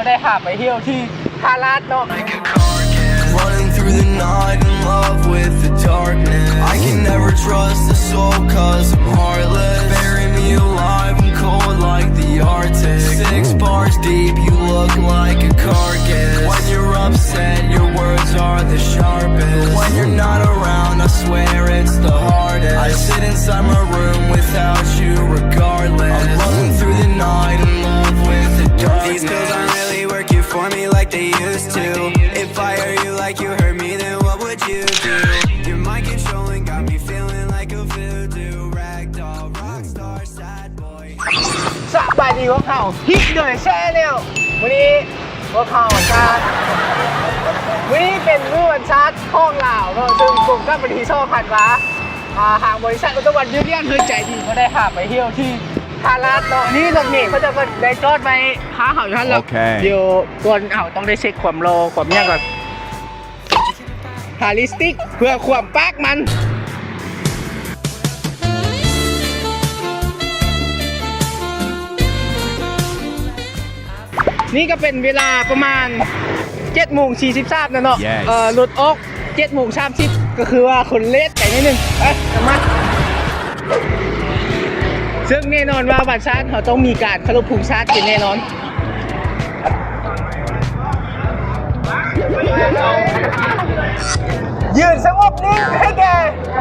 ก็ได้หาไปเที่ยวที่ฮาราดเนาะ Running through the night in love with the darkness. I can never trust a soul cause I'm heartless. Bury me alive, I'm cold like the Arctic. Six bars deep, you look like a carcass. When you're upset, your words are the sharpest. When you're not around, I swear it's the hardest. I sit inside my room without you regardless. I'm running through the night in love with the darkness. If I hurt you like you hurt me, then what would you do? Your mind controlling got me feeling like a voodoo ragdoll rockstar sad boy. สบายดีพวกเขาฮิตเลยแช่แนววันนี้พวกเขาชาร์วันนี้เป็นมื้อวันชาร์จข้องลาวเนาะซึ่งกลุ่มกับบริษัทพันวาอ่าทางบริษัทอุตวันยูเนียนเคยใจดีก็ได้หาไปเที่ยวที่ ฮาราดเนาะนี่รถเมล์เขาจะมาได้จอดไปหาเขาอยู่ท่านแล้วโอเคเดี๋ยวก่อนเขาต้องได้เช็คความโลความยังก่อนฮาริสติกเพื่อความปากมัน นี่ก็เป็นเวลาประมาณ7โมง43นะเนาะ Yes เอ่อรถออก7โมง30ก็คือว่าคนเลทไปนิดนึงเอ้ยกลับมา ซึ่งแน่นอนว่าบัตรชาร์จเขาต้องมีการเคารพภูมิชาร์จเป็นแน่นอนยืนสงบนิ่งให้แก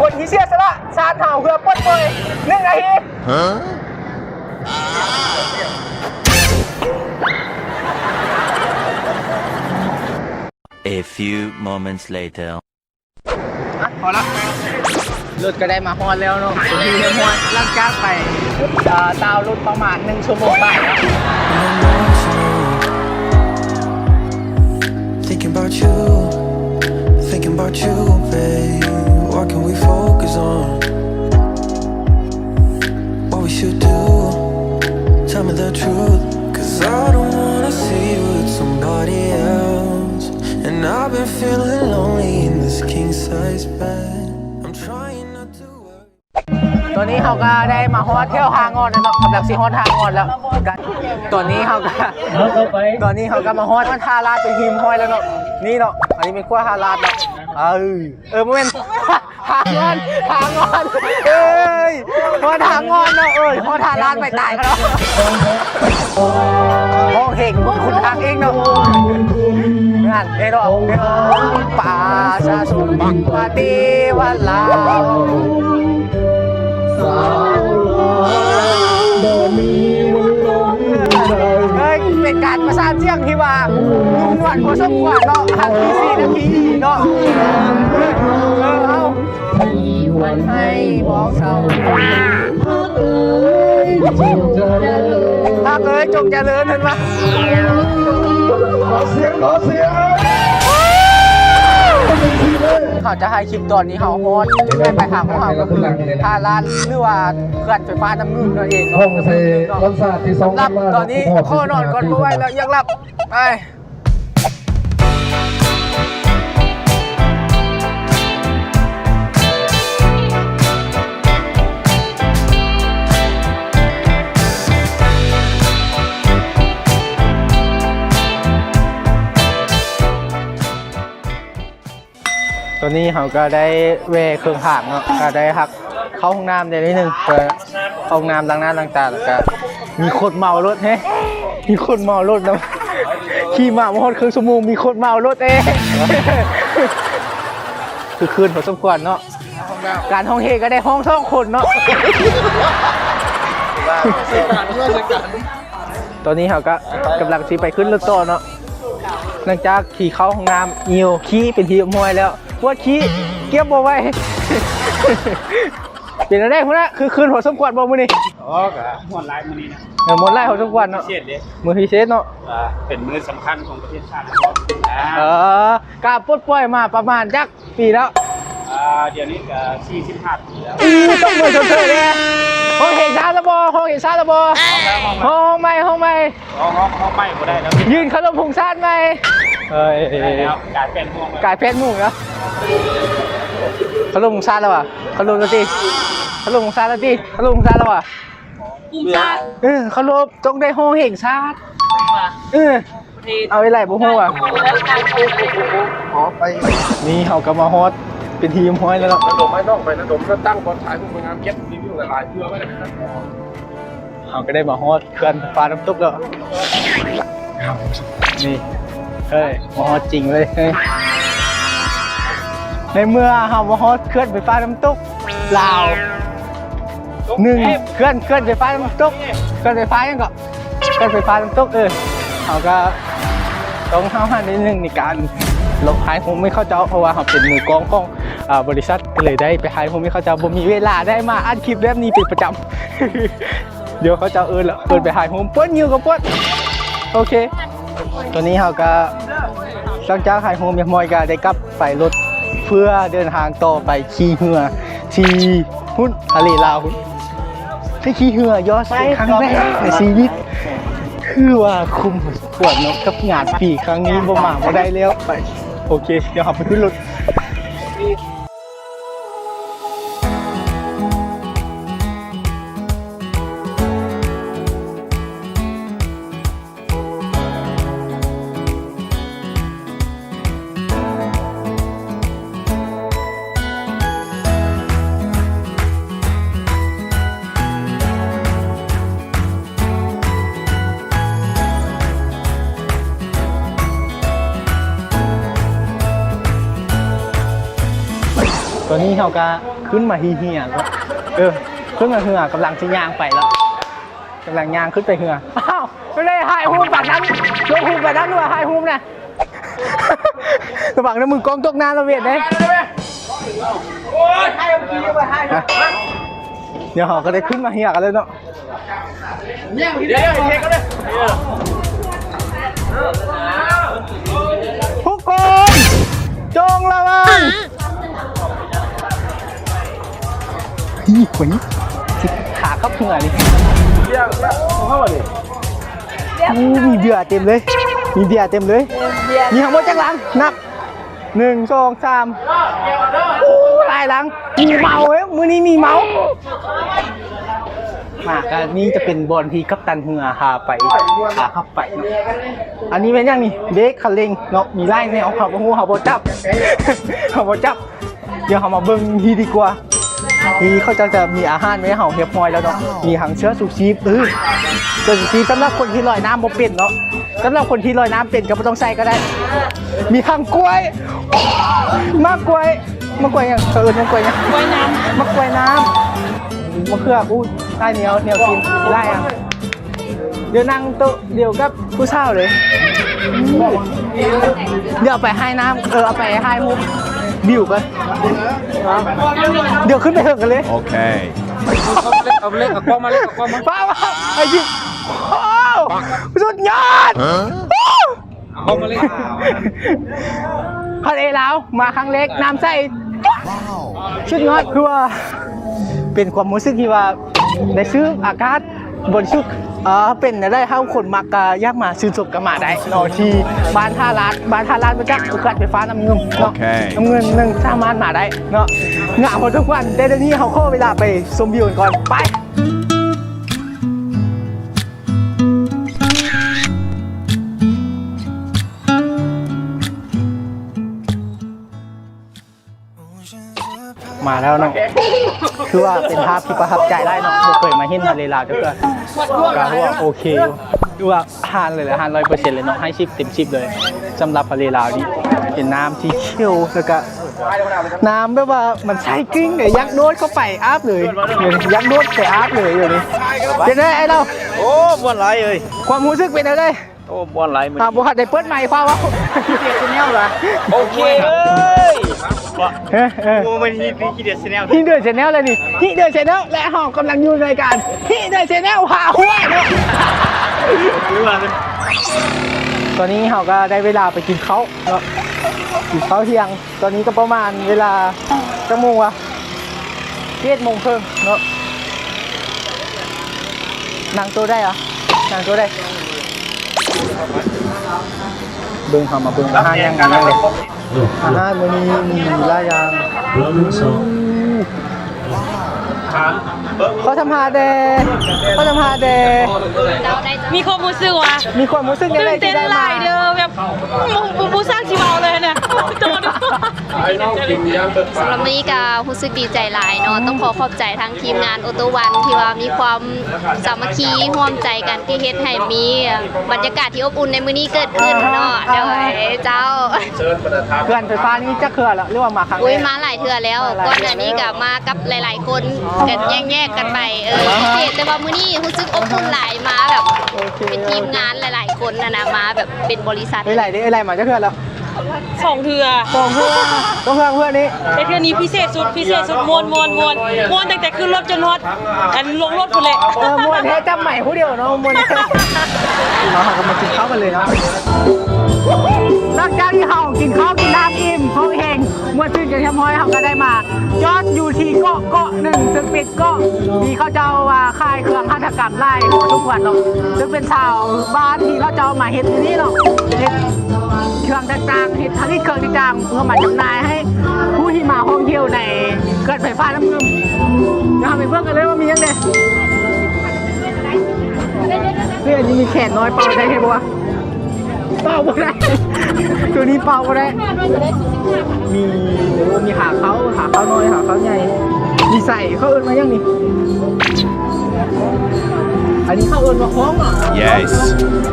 คนที่เสียสละชาร์จเห่าเพื่อปลดปล่อยหนึ่งนาที A few moments later. อะพอละ รถก็ได้มาฮอนแล้วเนาะเป็นที่เรียบร้อยหลังจากไปเอ่อดาวน์รถประมาณ1ชั่วโมงไปแล้ว Thinking about you, thinking about you, babe. What can we focus on? What we should do? Tell me the truth. Cause I don't wanna see you with somebody else. And I've been feeling lonely in this king size bed. ตอนนี้เขาก็ได้มาฮอดเที่ยวทางงอนแล้วเนาะกำลังสิฮอดทางงอนแล้วกันตอนนี้เขาก็ตอนนี้เขาก็มาฮอดทาราดเป็นทีมห้อยแล้วเนาะนี่เนาะอันนี้เป็นขั้วทาราดเนาะเออเออโมเมนทางงอนทางงอนเอ้ยฮอดทางงอนเนาะเอ้ยฮอดทาราดไปตายกันเนาะมองเห็นคุณทางเองเนาะงานเอ้ยเนาะเอ้ยป่าชาสุบังปาติวันลาว เฮ้ยเป็นการประสานเสียงที่ว่านุ่มนวลพอสมควรเนาะหักทีสี่นาทีเนาะเออเอาวันให้บอกเศร้าถ้าเอ้ยจงเจริญเห็นไหมขอเสียงขอเสียง เขาจะให้คลิปตอนนี้เขาฮอตได้ไปทางของเขาก็คือทาร้านหรือว่าเคลื่อนไฟฟ้าน้ำนุ่นนั่นเองเนาะห้องเซคอนเสิร์ตที่สองหลับตอนนี้ข้อนอนก่อนบ่ไหวแล้วอยากหลับไป ตอนนี้เขาก็ได้เวเครื่องห่างเนาะก็ได้หักเข้าห้องน้ำได้นิดนึงเพื่อเข้าห้องน้ำล้างหน้าล้างตาแล้วก็มีคนเมารถเฮ้มีคนเมารถนะขี่มาหมดครึ่งชั่วโมงมีคนเมารถเองคือคืนพอสมควรเนาะการห้องเฮก็ได้ห้องท่องคนเนาะตอนนี้เขาก็กำลังที่ไปขึ้นรถต่อเนาะ หลังจากขี่เข้าห้องน้ำเหี่ยวขี้เป็นทีมวยแล้วว่าขี้เก็บบ่ไว้ เป็นอะไรพวกนั้นคือคืนหัวสมควรบ่มื้อนี้อ๋อกะมวนไลฟ์มื้อนี้นะเออหมดไล่หัวสมควรเนาะเชียดเด้มือพิเศษเนาะอ่าเป็นมื้อสำคัญของประเทศชาตินะครับอ่าเออกาปลดปล่อยมาประมาณจักปีแล้ว อ่าเดี๋ยวนี้ก็45ปีแล้วอู้ต้องมือชนเชยเลยห้องเห็นชาละบ่ห้องเห็นชาละบ่ห้องไม่ห้องไม่ห้องห้องห้องไม่บ่ได้แล้วยืนขลมพุงชาติไหมเอ้ยได้แล้วกลายเป็นห่วงแล้วกายเพชรหมู่แล้วขลมพุงชาติแล้วว่ะขลมแล้วติขลมพุงชาติแล้วติขลมพุงชาติแล้วว่ะเออเขาลบต้องได้ห้องแห่งชาติเออเอาไว้ไหลบุหัวขอไปนี่เขาก็มาฮอต เป็นทีมห้อยแล้วเนาะระดมไม่นอกไประดมตั้งบอลชายพวกมึงงานเก็บรีวิวหลายๆเพื่อไม่ได้เขาก็ได้มาฮอตเขื่อนฟ้าน้ำตกแล้วนี่เฮ้ยมาฮอตจริงเลยเฮ้ยในเมื่อเขามาฮอตเคลื่อนไฟฟ้าน้ำตกลาวหนึ่งเคลื่อนเคลื่อนไฟฟ้าน้ำตกเคลื่อนไฟฟ้ายังก็เคลื่อนไฟฟ้าน้ำตกเออเขาก็ต้องห้าวหันนิดนึงในการลบหายผมไม่เข้าใจเพราะว่าเขาเป็นมือกลองของอ่า บริษัทก็เลยได้ไปหายผมไม่เข้าใจผมมีเวลาได้มาอัดคลิปแบบนี้เป็นประจำเดี๋ยวเขาจะเอินละเอินไปหายผมเปิ้นอยู่กับเปิ้นโอเค ตัวนี้เขาก็หลังจากหายโฮมยามอยก็ได้กลับไปรถเพื่อเดินทางต่อไปขี่เหือที่หุ้นทะเลลาวหุ้นที่ขี่เหือยอดครั้งแรกในชีวิตคือว่าคุมปวดเนกกับงานปีครั้งนี้บ่มาบ่ได้แล้วไปโอเค เดี๋ยวเราไปขึ้นรถ ตัวนี้เขาก็ขึ้นมาเฮียแล้วเออขึ้นมาเหือกำลังจะย่างไปแล้วกำลังย่างขึ้นไปเหืออ้าวไม่ได้หายหูมแบบนั้นยกหูมแบบนั้นด้วยหายหูมนะระวังนะมึงกองตกน้ำระเวียดเลยเดี๋ยวเขาก็ได้ขึ้นมาเฮียกันเลยเนาะทุ นี่คนนี้สิขาเข้าเหงื่อนี่อู้มีเบียร์เต็มเลย มีเบียร์เต็มเลย มีทั้งหมดจักหลัง นับหนึ่งสองสามอู้หลายหลัง มีเมาเอ้ยมือนี้มีเมา มากันนี่จะเป็นบอลที่กัปตันเหือหาไปหาเข้าไปเนาะอันนี้เป็นยังนี่เด็กคันเร่งเนาะ มีไล่แนวเขาบ่ฮู้เขาบ่จับ เขาบ่จับ เดี๋ยวเขามาเบิ่งทีดีกว่า ทีเขาจะจะมีอาหารไว้ให้เห่าเรียบร้อยแล้วเนาะมีหังเชื้อสูชีพเออเชื้อสูชีพสำหรับคนที่ลอยน้ำบ่เป็นเนาะสำหรับคนที่ลอยน้ำเป็นก็ไม่ต้องใส่ก็ได้ มีหังกล้วย มากกล้วยมะกล้วยยังเออมะกล้วยยังกล้วยน้ำมะกล้วยน้ำมะเขืออู้ได้เหนียวเหนียวกินได้อะเดี๋ยวนั่งโต๊ะเดียวกับผู้เช่าเลยอู้เดี๋ยวเอาไปให้น้ำเออเอาไปให้มุก บิวกันเดี๋ยวขึ้นไปเถิงกันเลย Okay. เอาเล็กเอากล้องมาเล็กเอากล้องมาป้าว่าไอ้ยิงโอ้สุดยอดเอากล้องมาเล็กพันเอแล้วมาครั้งเล็กน้ำใสชุดยอดคือว่า เป็นความรู้สึกที่ว่าได้ซื้ออากาศ บริสุทธิ์เออเป็นได้เท่าคนมักกะยากมาซื้อศพกับมาได้เนาะที่บ้านท่าลาดบ้านท่าลาดมาจากโอกาสไฟฟ้าน้ำเงินเนาะโอเคน้ำเงินหนึ่งสามารถมาได้เนาะงานหมดทุกวันแต่เดี๋ยวนี้เขาเข้าเวลาไปชมวิวกันก่อนไป มาแล้วเนาะคือว่าเป็นภาพที่ประทับใจได้เนาะบ่เคยมาเห็นทะเลลาวจังเกิดก็ว่าโอเคอยู่ดูว่าหานเลยแหละหานร้อยเปอร์เซ็นต์เลยเนาะให้ชิปเต็มชิปเลยสำหรับทะเลลาวนี่เป็นน้ำที่เชี่ยวแล้วก็น้ำแบบว่ามันใช้กิ้งเนี่ยยักโดดเข้าไปอาบเลยเนี่ยยักโดดไปอาบเลยอยู่นี่เป็นไงไอ้เราโอ้บอลไรเอ้ยความรู้สึกเป็นไง โอ้บอลไรมันอ่าบุหัดได้เปิดใหม่ฟ้าวะเสียชแนลเหรอโอเคเอ้ยเออเออโอ้มันฮีพีคีเดียสแนลที่เดินชแนลเลยนี่ที่เดินชแนลและห้องกำลังอยู่ในการที่เดินชแนลพาหัวเนาะรู้ว่าเป็นตอนนี้เขาก็ได้เวลาไปกินข้าวเนาะกินข้าวเที่ยง ตอนนี้ก็ประมาณเวลาจังโมงวะเจ็ดโมงครึ่งเนาะนั่งตัวได้เหรอนั่งตัวได้ เบิ้งเขามาเบิ้งอาหารยังไงเลยอาหารวันนี้มีหลายอย่าง เขาทำฮาเดเขาทำฮาเดมีความรู้สึกวะมีความรู้สึกยังไงเต้ที่นได้มาลเด้มแบบมึงบูสร้างชีวาเลยเนี่ยสำหรับวันนี้ก็รู้สึกดีใจหลายเนาะต้องขอขอบใจทั้งทีมงานโอโตวันที่ว่ามีความสามัคคีห่วมใจกันที่เฮ็ดให้มีบรรยากาศที่อบอุ่นในมื้อนี้เกิดขึ้นเนาะเด้อเจ้า เขื่อนไฟฟ้านี่จะเขื่อนเหรอเรือว่ามาครั้งอุ้ยมาหลายเทื่อแล้ว ก่อนหน้านี้ก็มากับหลาย ๆ คน อ๋อกันแยกๆกันไปเออพิเศษแต่ว่ามื้อนี้รู้สึกอบอุ่นหลายมาแบบโอเคเป็นทีมงานหลายๆคนนะนะมาแบบเป็นบริษัทเอ้ยไหลดิเอ้ยไหลมาจะเขื่อนแล้วสองเถื่อสองเพื่อนก็เพื่อนเพื่อนนี้แต่เทื่อนี้พิเศษสุดพิเศษสุดมวนมวนมวนมวนตั้งแต่ขึ้นรถจนฮอดอันลงรถคนเลยเออมวนแท้จำใหม่ผู้เดียวเนาะมวนแท้เราหากันมากินข้าวกันเลยเนาะหลังจากที่เฮากินข้าวกินน้ำอิ่มท้องแห้งมวนชื่นกันเทียมห้อยเฮาก็ได้มา จอดอยู่ที่เกาะเกาะหนึ่งซึ่งเป็นเกาะที่เขาเจ้าว่าค่ายเครื่องหัตถกรรมไล่ทุกวันเนาะซึ่งเป็นชาวบ้านที่เขาเจ้ามาเฮ็ดที่นี่เนาะเฮ็ดเครื่องต่างๆเฮ็ดผลิตเครื่องต่างๆเพื่อมาจำหน่ายให้ผู้ที่มาท่องเที่ยวในเกิดไฟฟ้าน้ำเงิมเดี๋ยวเราไปเบิ่งกันเลยว่ามียังไงเพื่อนนี้มีแขนน้อยเป่าได้ใช่ปะวะเป่าบ่ได้ ตัวนี้เป่าบ่ได้มีโอ้มีขาเขาขาเขาน้อยขาเขาใหญ่มีใส่เขาเอิ้นมายังนี่อันนี้เขาเอิ้นว่าคล้องเหรอะ Yes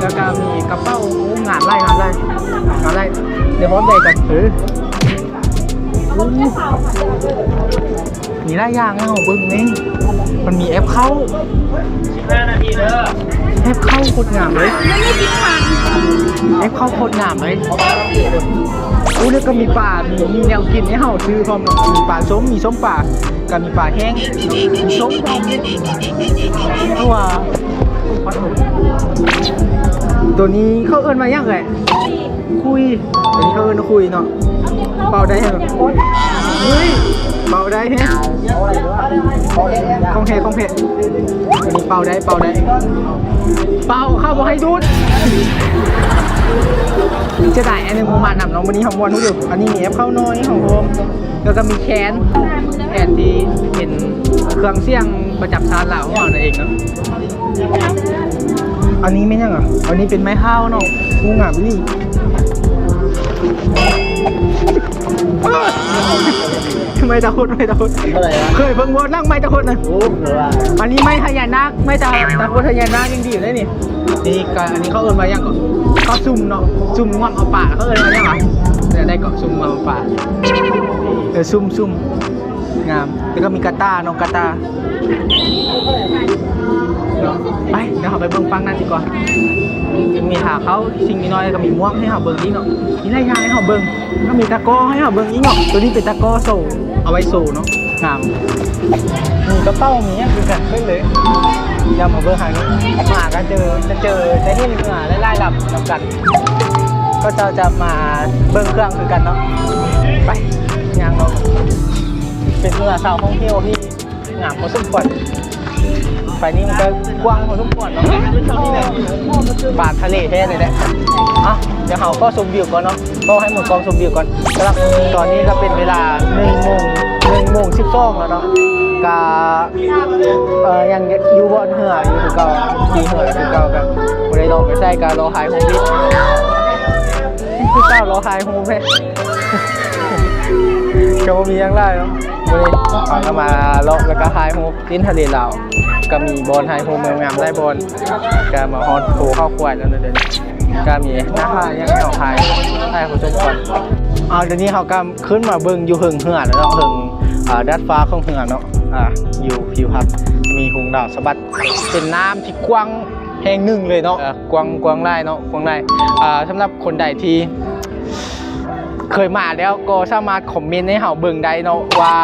แล้วก็มีกระเป๋าโอ้งานไล่งานไล่งานไล่เดี๋ยวพร้อมใหญ่กันเอออู้มีหลายอย่างนะของเบิ้งนี่มันมีแอปเข้า15นาทีเด้อ แอปเข้าโคตรงามเลยแอปเข้าโคตรงามเลยอู้แล้วก็มีปลามีมีแนวกินให้เห่าซื้อพร้อมเนาะมีปลาส้ม มีส้มปลากับมีปลาแห้ง มีส้มพร้อมเพราะว่าตัวนี้เขาเอิ้นมายังไงคุย ตัวนี้เขาเอิ้นว่าคุยเนาะ เป่าได้เหรอเฮ้ย เป่าได้แฮะคงเพคงเพอันนี้เป่าได้เป่าได้ เป่าเข้าบอให้ดูดจะได้อันหนึงผมมานำน้องวันนี้ของวันนู้นอยู่อันนี้มีแอปเข้าน้อยของผมแล้วก็มีแคนแคนที่เป็นเครื่องเสียงประจับชาร์จเหล่าของเราเองเนาะอันนี้ไม่ยังเหรอะอันนี้เป็นไม้ข้าวเนาะงูงามนี่ ไม่ตะคุดไม่ตะคุดเคยเพิ่งวดนั่งไม่ตะคุดนะอันนี้ไม่ทะยานาคไม่ตะตะคุดทะยานาคยังดีอยู่เลยนี่นี่ก็อันนี้เขาเอินมายังก็เขาซุ่มเนาะซุ่มงวมเอาป่าเขาเอินมายังอะเดี๋ยวได้เกาะซุ่มงวมเอาป่าเออซุ่มซุ่มงามแล้วก็มีกาตาร์น้องกาตาร์เนาะ ไปเดี๋ยวเราไปเบิ่งฟังนั่นดีกว่ามีหาเขาสิ่งน้อยก็มีม่วงให้เขาเบิ่งนี่เนาะมีหลายอย่าให้เขาเบิ่งก็มีตะก้อให้เขาเบิ่งนี่เนาะตัวนี้เป็นตะก้อโซ่เอาไว้โซ่เนาะงามมีกระเป๋ามีอย่างคือกันขึ้นเลยอย่ามาเบิ่งหางนี้มาก็เจอจะเจอในที่เหนือไล่ๆหลับนำกัน ก็จะจะมาเบิ่งเครื่องคือกันเนาะไปยางเราเป็นเมือสาวท่องเที่ยวที่งามพอสมควร ไฟนี้มันก็กว้างพอสมควรเนาะปากทะเลแท้เลยแหละอะเดี๋ยวเราก็ชมวิวก่อนเนาะก็ให้หมดกองชมวิวก่อนสำหรับตอนนี้ก็เป็นเวลา1โมง1โมง12แล้วเนาะกาเอ่อยังอยู่บนเหืออยู่คือเก่าขี่เหือคือเก่ากันบ่ได้ลองไปใส่การรอหายโฮมดิคือเก่ารอหายโฮมแม่ก็มียังไรเนาะวันนี้เขาก็มาเลาะแล้วก็ไฮโฮมลิ้นทะเลลาว ก็มีบอลไฮโฮมงามได้บอลก็มาฮอตโผเข้าควายแล้วเดี๋ยวนี้ก็มีหน้าห้ายังไม่ออกไทยไทยผู้ชมก่อนเอาเดี๋ยวนี้เขาก็ขึ้นมาเบิ่งอยู่หึงเหือแล้วเนาะหึงดัดฟ้าของเหือเนาะอ่าอยู่ผิวพัดมีหงดาวสะบัดเป็นน้ำที่กว้างแห่งหนึ่งเลยเนาะกว้างกว้างไร่เนาะกว้างไร่อ่าสำหรับคนใดที่เคยมาแล้วก็สามารถคอมเมนต์ให้เฮาเบิ่งได้เนาะว่า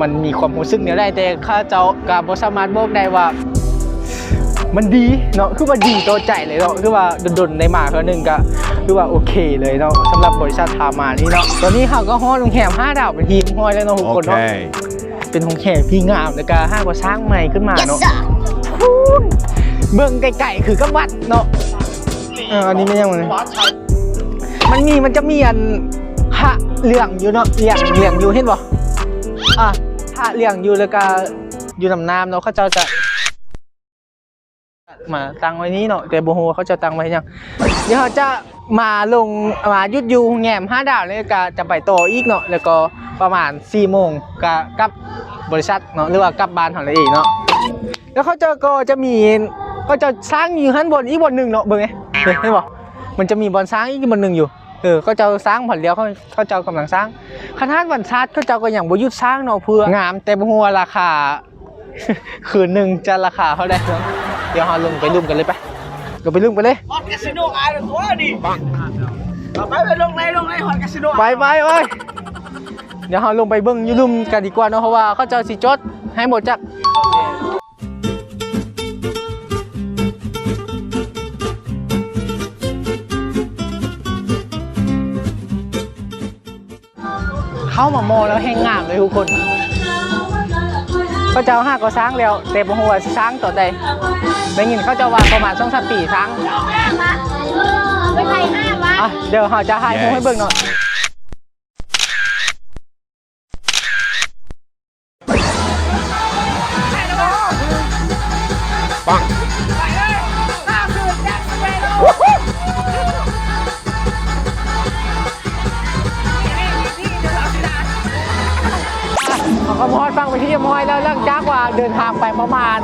มันมีความรู้สึกแนวใดแต่ข้าเจ้าก็บ่สามารถบอกได้ว่า มันดีเนาะคือว่าดีต่อใจเลยเนาะคือว่าดนๆในมาเทื่อหนึงก็คือว่าโอเคเลยเนาะสำหรับบริษัททามานี่เนาะตอนนี้เขาก็ฮ้อนโรงแรม5ดาวเป็นทีมห้อยแล้วเนาะทุกคนเนาะ Okay เป็นโรงแรมที่งามแล้วก็ห้างก็สร้างใหม่ขึ้นมาเนาะพูนเบิ่งไกลๆคือกับวัดเนาะเอออันนี้ไม่ยังไงมันมีมันจะมีอันหะเหลี่ยงอยู่เนาะเหลี่ยงเหลี่ยงอยู่เห็นบ่ อะหะเลี่ยงอยู่แล้วก็อยู่ลำน้ำเนาะเขาเจ้าจะ มาตังไว้นี้เนาะแต่โบโฮเขาจะตังไว้ยังเดี๋ยวเขาจะมาลงมายุดยูแงมห้าดาวนี่ก็จะไปต่ออีกเนาะแล้วก็ประมาณ4ี่โมงก็กลับบริษัทเนาะหรือว่ากลับบ้านของเราเองเนาะแล้วเขาเจอก็จะมีก็จะสร้างอยู่ข้างบนอีกบนหนึ่งเนาะเบิ่งไงเห็นบ่มันจะมีบอนสร้างอีกบนหนึ่งอยู่ เออเขาจะสร้างผ่อนเลี้ยวเขาเขาจะกำลังสร้างขนาดวันชาติเขาเจ้าก็อย่างบ่หยุดสร้างเนาะเพื่องามแต่บ่ฮู้ว่าราคา คืนหนึ่งจะราคาเท่าใดเนาะเดี๋ยวเราลงไปลุ่มกันเลยไปเราไปลุ่มกันเลยฮอตคาสิโนอายเลยตัวดิเอาไปไปลงในลงในฮอตคาสิโนไปไปไปเดี๋ยวเราลงไปเบิ้งอยูรุมกันดีกว่าเนาะเพราะว่าเขาจะสิจดให้หมดจัก เข้ามามอแล้วแห้งงามเลยทุกคนเขาจะเอาห้าก็สร้างแล้วแต่บ่ฮู้ว่าสิสร้างต่อใดได้ยินเขาจะว่าประมาณ2-3ปีสร้างไปไทยห้าวะอะเดี๋ยวเราจะให้ให้เบิ่งหน่อยเขาก็มอดฟังไปที่มอยแล้วเรื่องจ้ากว่าเดินทางไปประมาณ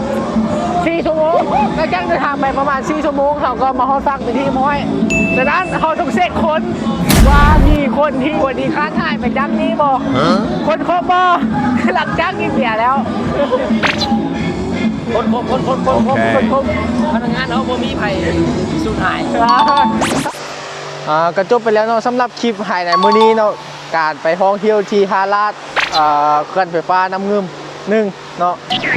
4ชั่วโมงแล้วจ้างเดินทางไปประมาณ4ชั่วโมงเขาก็มาฮอดฟังไปที่มอยดังนั้นเขาต้องเสกคนว่ามีคนที่วันนี้ค้าถ่ายไปจ้างนี้บอคนครบบ่หลังจ้างกินเบียร์แล้วคนคนคนคนคนคนคนครบพนักงานเขาบ่มีไผสูญหายอ่าก็จบไปแล้วเนาะสำหรับคลิปหายในมื้อนี้เนาะ การไปท่องเที่ยวที่ฮาราดอ่าเขื่อนไฟฟ้าน้ำเงิมหนึ่งเนาะ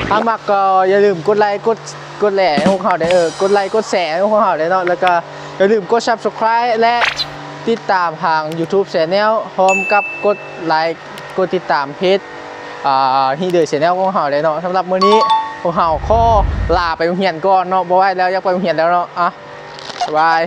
ถ้ามักก็อย่าลืมกดไลค์กดกดแหล่ห้พวกเขาได้เออกดไลค์กดแชร์ให้พวกเขาได้เนาะแล้วก็อย่าลืมกด Subscribe และติดตามทาง YouTube Channel พร้อมกับกดไลค์กดติดตามเพจอ่าฮีเดอร์ Channel ของเขาได้เนาะสำหรับมื้อนี้พวกเขาขอลาไปโรงเรียนก่อนเนาะบ่ไหวแล้วอยากไปโรงเรียนแล้วเนาะอะบ๊ายบาย